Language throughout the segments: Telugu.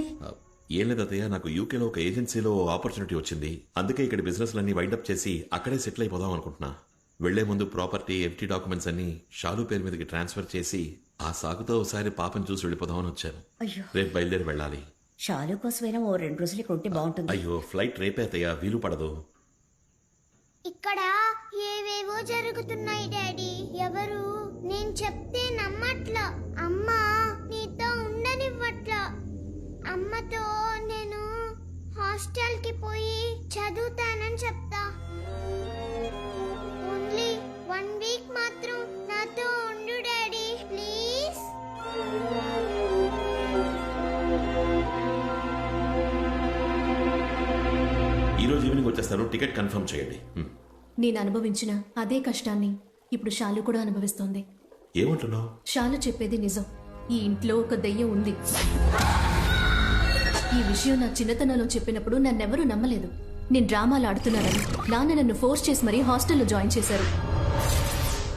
ఆ, ఏం లేదు అత్తయ్య నాకు యూకేలో ఒక ఏజెన్సీలో ఆపర్చునిటీ వచ్చింది. అందుకే ఇక్కడ బిజినెస్లన్నీ వైండప్ చేసి అక్కడే సెటిల్ అయిపోదాం అనుకుంటున్నా. వెళ్ళే ముందు ప్రాపర్టీ ఎఫ్టీ డాక్యుమెంట్స్ అన్ని షాలు పేరు మీదకి ట్రాన్స్ఫర్ చేసి ఆ సాగుతో ఒకసారి పాపం చూసి వెళ్ళిపోదామని వచ్చాను. అయ్యో. రేపు బయలుదేరి వెళ్ళాలి. షాలు కోసమైనా ఓ రెండు రోజులు ఇక్కడ ఉంటే బాగుంటుంది. అయ్యో ఫ్లైట్ రేపే అత్తయ్య వీలు పడదు. ఇక్కడ ఏవేవో జరుగుతున్నాయి డాడీ. ఎవరు? నేను చెప్తే నమ్మట్లా. అమ్మా. అమ్మతో నేను హాస్టల్కి పోయి చదువుతానని చెప్తా. ఓన్లీ వన్ వీక్ మాత్రం నాతో ఉండు డాడీ ప్లీజ్. ఈ రోజు ఈవినింగ్ వచ్చేస్తాను టికెట్ కన్ఫర్మ్ చేయండి. నేను అనుభవించిన అదే కష్టాన్ని ఇప్పుడు షాలు కూడా అనుభవిస్తోంది. ఏమంటున్నావు? షాలు చెప్పేది నిజం. ఈ ఇంట్లో ఒక దెయ్యం ఉంది. ఈ విషయం నా చిన్నతనంలో చెప్పినప్పుడు నన్నెవరూ నమ్మలేదు. నేను డ్రామాలు ఆడుతున్నానని. నాన్న నన్ను ఫోర్స్ చేసి మరీ హాస్టల్లో జాయిన్ చేశారు.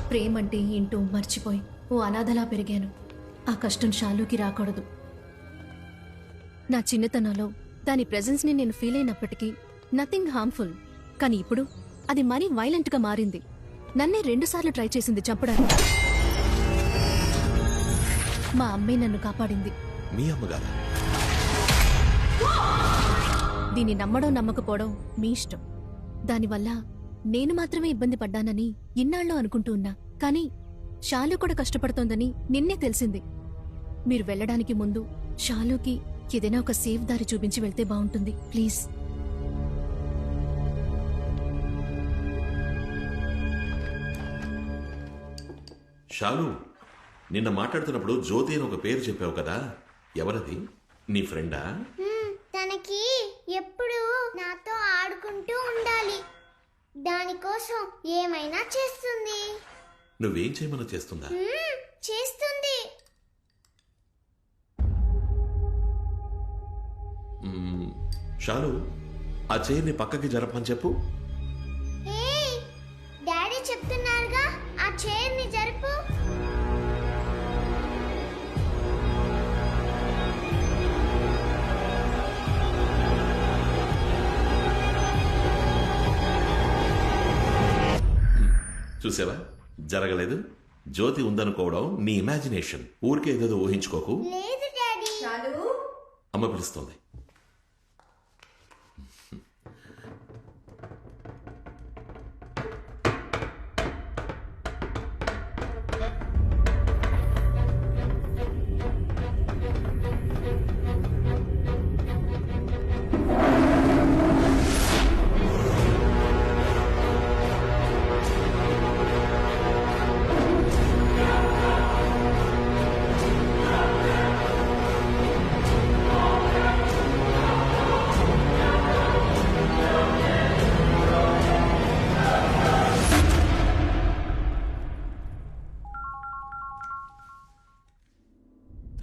ప్రేమంటే ఏంటో మర్చిపోయి ఓ అనాథలా పెరిగాను. ఆ కష్టం షాలుకి రాకూడదు. నా చిన్నతనంలో దాని ప్రెజెన్స్ని నేను ఫీల్ అయినప్పటికీ నథింగ్ హార్మ్ఫుల్. కానీ ఇప్పుడు అది మరీ వైలెంట్గా మారింది. నన్నే రెండుసార్లు ట్రై చేసింది చంపడానికి. మా అమ్మే నన్ను కాపాడింది. మీ అమ్మగారా? దీన్ని నమ్మడం నమ్మకపోవడం మీ ఇష్టం. దానివల్ల నేను మాత్రమే ఇబ్బంది పడ్డానని ఇన్నాళ్ళు అనుకుంటూ ఉన్నా. కానీ షాలు కూడా కష్టపడుతోందని నిన్నే తెలిసింది. మీరు వెళ్ళడానికి ముందు షాలుకి ఏదైనా ఒక సేఫ్ దారి చూపించి వెళ్తే బాగుంటుంది. ప్లీజ్. షాలు నిన్న మాట్లాడుతున్నప్పుడు జ్యోతి అని ఒక పేరు చెప్పావు కదా? ఎవరది? నీ ఫ్రెండా? మ్మ్, తనకి ఎప్పుడు నాతో ఆడుకుంటూ ఉండాలి. దానికోసం ఏమైనా చేస్తుంది? నువ్వేం చేయమని చేస్తుందా? మ్మ్, చేస్తుంది. షాలు ఆ చైర్ని పక్కకి జరపని చెప్పు. చూసావా? జరగలేదు. జ్యోతి ఉందనుకోవడం నీ ఇమాజినేషన్ ఊరికే ఏదేదో ఊహించుకోకు. అమ్మ పిలుస్తోంది.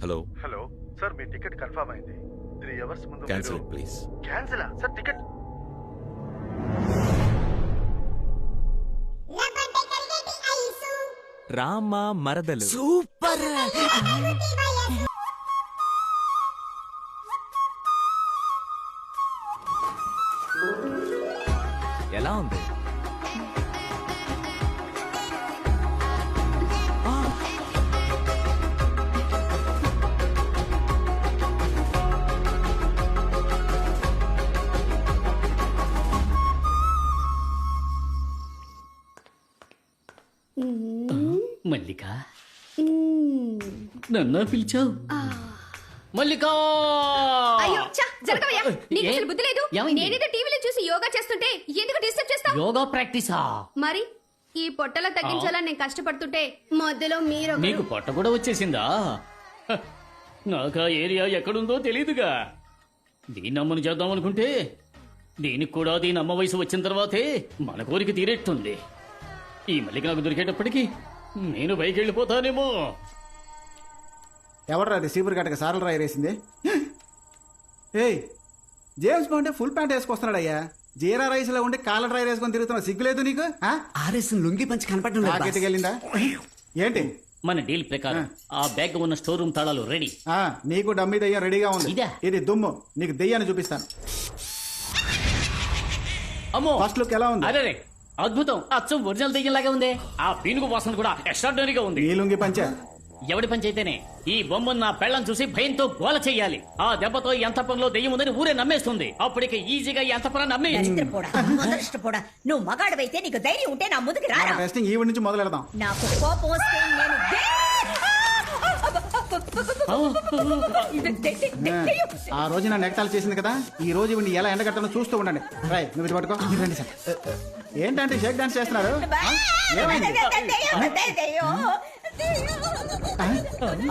హలో హలో సార్ మీ టికెట్ కన్ఫర్మ్ అయింది. త్రీ అవర్స్ ముందు cancel please cancel sir ticket Rama మరదలు. ఎలా మల్లిక? నన్ను పిలిచావు? మల్లిక! అయ్యో ఛ, జరగవయ్యా. నీకు అసలు ఏ- బుద్ధి లేదు. ఏమైంది? నేనేదో టీవీలో చూసి యోగా చేస్తుంటే ఎందుకు డిస్టర్బ్ చేస్తావు? యోగా ప్రాక్టీసా? మరి ఈ పొట్టల తగ్గించాలని నేను కష్టపడుతుంటే మధ్యలో మీరు నీకు పొట్ట కూడా వచ్చేసిందా? హ, నాకు ఆ ఏరియా ఎక్కడుందో తెలీదుగా. దీన్ని అమ్మను చేద్దాం అనుకుంటే దీనికి కూడా దీని అమ్మ వయసు వచ్చిన తర్వాతే మన కోరిక తీరేట్టుంది. ఈ మల్లిక నాకు దొరికేటప్పటికి నేను పైకి వెళ్ళిపోతానేమో ఎవడరా రిసీవర్ గట్టక సారలు రాయరేసింది? ఏయ్ జేమ్స్ బాండే ఫుల్ ప్యాంట్ వేసుకొస్తున్నాడయ్యా. జీరా రైస్లో ఉండి కాలర్ రైస్ వేసుకొని తిరుగుతున్నావు సిగ్గులేదు నీకు? ఆ? ఆర్ఎస్ లుంగి పంచి కనపడడం. రాకెట్కి వెళ్ళిందా? ఏంటి? మన డీల్ ప్రకారం ఆ. బ్యాగ్ ఉన్న స్టోర్ రూమ్ తాళాలు రెడీ. ఆ, నీకు డమ్మీ దెయ్యం రెడీగా ఉంది. ఇదా? ఇది దుమ్ము. నీకు దెయ్యాన్ని చూపిస్తాను. అమ్మో! ఫస్ట్ లుక్ ఎలా ఉంది? అరే అద్భుతం. అచ్చం ఒరిజినల్ దెయ్యంలాగా ఉంది. ఆ పీనుగు వాసన కూడా ఎక్స్ట్రాడనరీగా ఉంది. నీ లుంగి పంచా. ఎవడి పని చేతేనే ఈ బొమ్మను నా పెళ్ళం చూసి భయంతో గోల చెయ్యాలి ఆ దెబ్బతో ఈ అంతపురంలో దెయ్యం ఉందని ఊరే నమ్మేస్తుంది. అప్పటికి ఈజీగా ఈ అంతపురాన్ని నమ్మే దరిద్రపోడా మొదలష్టపోడా నువ్వు మగాడవైతే నీకు ధైర్యం ఉంటే నా ముందుకు రారా. టెస్టింగ్ ఈవిడ నుంచి మొదలు పెడదాం నాకు కోపం వస్తే నేను దే-. ఆ రోజు నా నెగతాలు చేసింది కదా ఈ రోజు ఇవన్నీ ఎలా ఎండగట్టాలో చూస్తూ ఉండండి. రై నువ్వు ఇది పట్టుకో. రండి సార్. ఏంటంటే షేక్ డాన్స్ చేస్తున్నారు?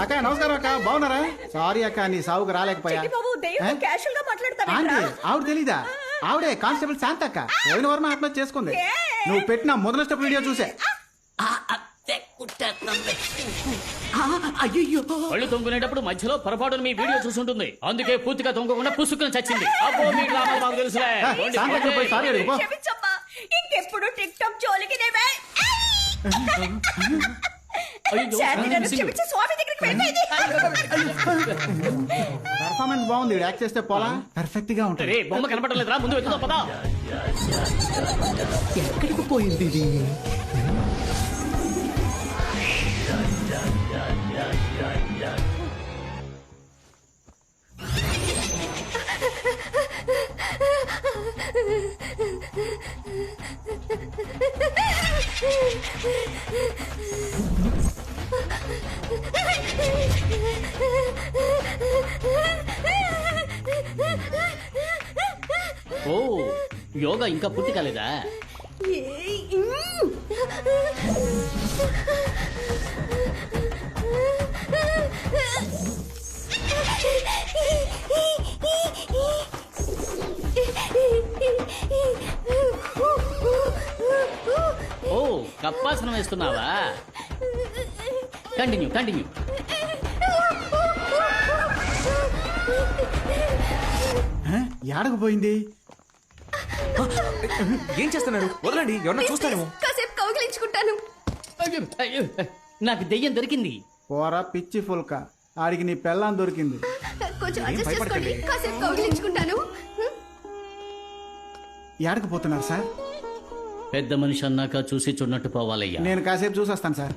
అక్క నమస్కారం అక్క. బాగున్నారా? సారీ అక్క నీ సావుకు రాలేకపోయా. ఆవిడ తెలీదా? ఆవిడే కానిస్టేబుల్ శాంత అక్క పోయిన వారం ఆత్మహత్య చేసుకుంది. నువ్వు పెట్టిన మొదల స్టెప్ వీడియో చూసే. కళ్ళు తొంగునేటప్పుడు మధ్యలో పొరపాటున మీ వీడియో చూసుంటుంది. అందుకే పూర్తిగా తొంగకుండా పుసుకుని చచ్చింది. అబ్బో మీ మాకు తెలుసులే. ఇంకెప్పుడు టిక్ టాక్ జోలికి అయ్యో, పర్ఫార్మెన్స్ బాగుంది యాక్ట్ చేస్తే పోలా? పర్ఫెక్ట్గా ఉంటుంది. రే బొమ్మ కనపడలేదురా ముందు పదా. ఎక్కడికి పోయింది ఇది? ఓ యోగా ఇంకా పూర్తి కాలేదా ఓ కప్పాసనం వేస్తున్నావా? కంటిన్యూ కంటిన్యూ ఆ? యాడకు పోయింది ఏం చేస్తున్నారు? వదలండి ఎవరన్నా చూస్తారేమో. కాసేపు కౌగిలించుకుంటాను. నాకు దెయ్యం దొరికింది. పోరా పిచ్చి ఫుల్క. ఆడికి నీ పెళ్ళాం దొరికింది. కొంచెం అడ్జస్ట్. చేసుకోండి. కాసేపు కౌగిలించుకుంటాను. యాడకు పోతున్నారు సార్? పెద్ద మనిషి అన్నాక చూసి చూడనట్టు పోవాలయ్యా. నేను కాసేపు చూసొస్తాను సార్.